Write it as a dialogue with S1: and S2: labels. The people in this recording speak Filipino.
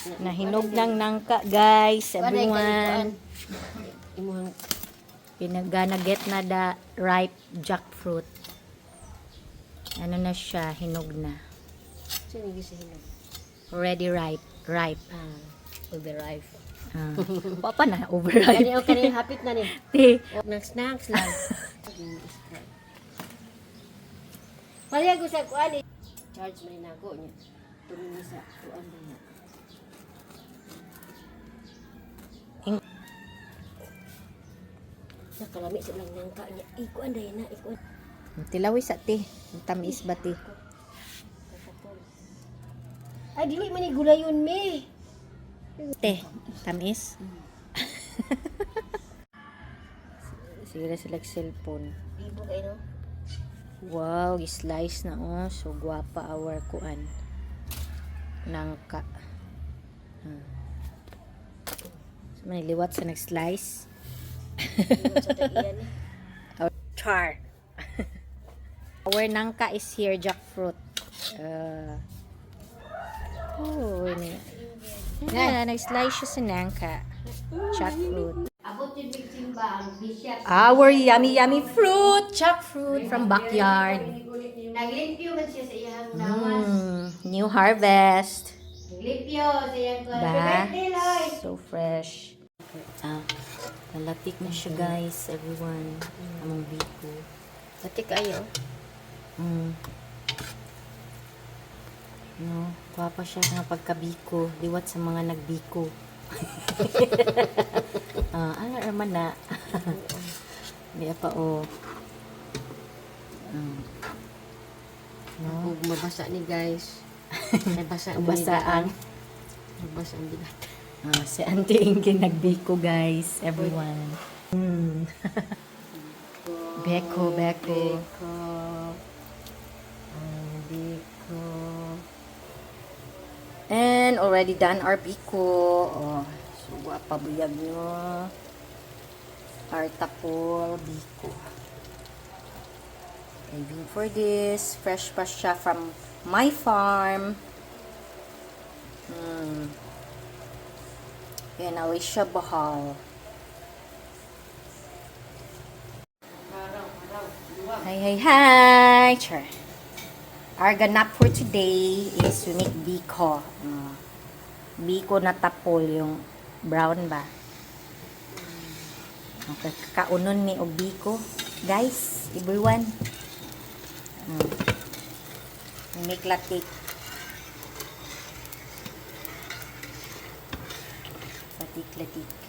S1: Nahinog ng nangka, guys. Everyone.
S2: kayo, Imuhang
S1: Pinagana get na the ripe jackfruit. Ano na siya, hinog na. Already ripe. Ripe.
S2: Ah, overripe.
S1: Ah. Papa na, overripe.
S2: Kani o kani hapit na ni.
S1: Te,
S2: O nang snacks lang. Paliya ko sa kuan eh. Charge man na ako niya. Tumingin sa kuan niya. Nakalami sa lang nang ka niya. Ikuan dahil na, ikuan.
S1: tilawi sa te. Tamis ba te?
S2: Ay, dili man ni gulayon me.
S1: Te, tamis. Sige sila cellphone.
S2: Ibo kayo no?
S1: Wow, slice na oh. So, guwapa our kuan. Nangka. Hmm. So, may liwat sa nag-slice. Char. our nangka is here, jackfruit. Uh, oh, ini. Yeah, nag-slice siya sa nangka. Jackfruit.
S2: Abot yung big simba, ang bisya.
S1: Our yummy, yummy fruit. Jackfruit from backyard.
S2: Naglimpyo man siya sa iyang lawas.
S1: Mm, new harvest.
S2: Naglimpyo sa iyang kuan.
S1: Ba?
S2: Birthday, Loy!
S1: So fresh. Ah, nalatik na siya guys, everyone. Among biko.
S2: Pati kayo.
S1: Mm. No, papa siya nga pagkabiko. Liwat sa mga nagbiko. ah, ano naman na. Di pa o. Mm. No,
S2: Huwag mabasa ni guys. May basa ni
S1: Mabasaan.
S2: Mabasa ang bigat.
S1: Ah, si Auntie Inky nagbiko guys, everyone. Mm. Beko, beko.
S2: Ang biko.
S1: And already done our biko. Oh, so guwapa buyag nyo. Our tapol biko. Craving for this. Fresh pa siya from my farm. Yan, away siya bahal. Hi, hi, hi! Char. Our ganap for today is unique biko. Uh, biko na tapol, yung brown ba? Okay, kaunon ni og biko. Guys, everyone. Uh, make latik. Latik, latik.